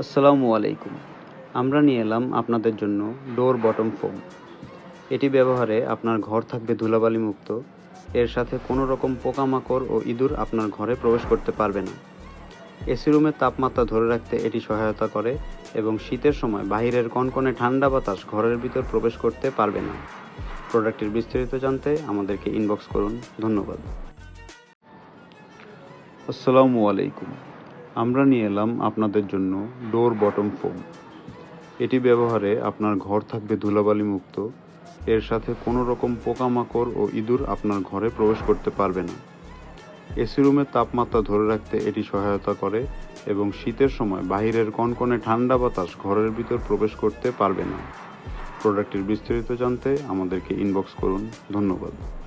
আসসালামু আলাইকুম। আমরা নিয়ে এলাম আপনাদের জন্য ডোর বটম ফোম। এটি ব্যবহারে আপনার ঘর থাকবে ধুলাবালি মুক্ত এর সাথে কোনো রকম পোকামাকড় ও ইঁদুর আপনার ঘরে প্রবেশ করতে পারবে না। এসি রুমের তাপমাত্রা ধরে রাখতে এটি সহায়তা করে এবং শীতের সময় বাইরের কনকনে ঠান্ডা বাতাস ঘরের ভিতর প্রবেশ করতে পারবে না। প্রোডাক্টের বিস্তারিত জানতে আমাদেরকে ইনবক্স করুন। ধন্যবাদ। আসসালামু আলাইকুম। আমরা নিয়ে এলাম আপনাদের জন্য ডোর বটম ফোম এটি ব্যবহারে আপনার ঘর থাকবে ধুলাবালি মুক্ত এর সাথে কোনো রকম পোকামাকড় ও ইঁদুর আপনার ঘরে প্রবেশ করতে পারবে না। এসি রুমের তাপমাত্রা ধরে রাখতে এটি সহায়তা করে এবং শীতের সময় বাইরের কনকনে ঠান্ডা বাতাস ঘরের ভিতর প্রবেশ করতে পারবে না। প্রোডাক্টের বিস্তারিত জানতে আমাদেরকে ইনবক্স করুন। ধন্যবাদ।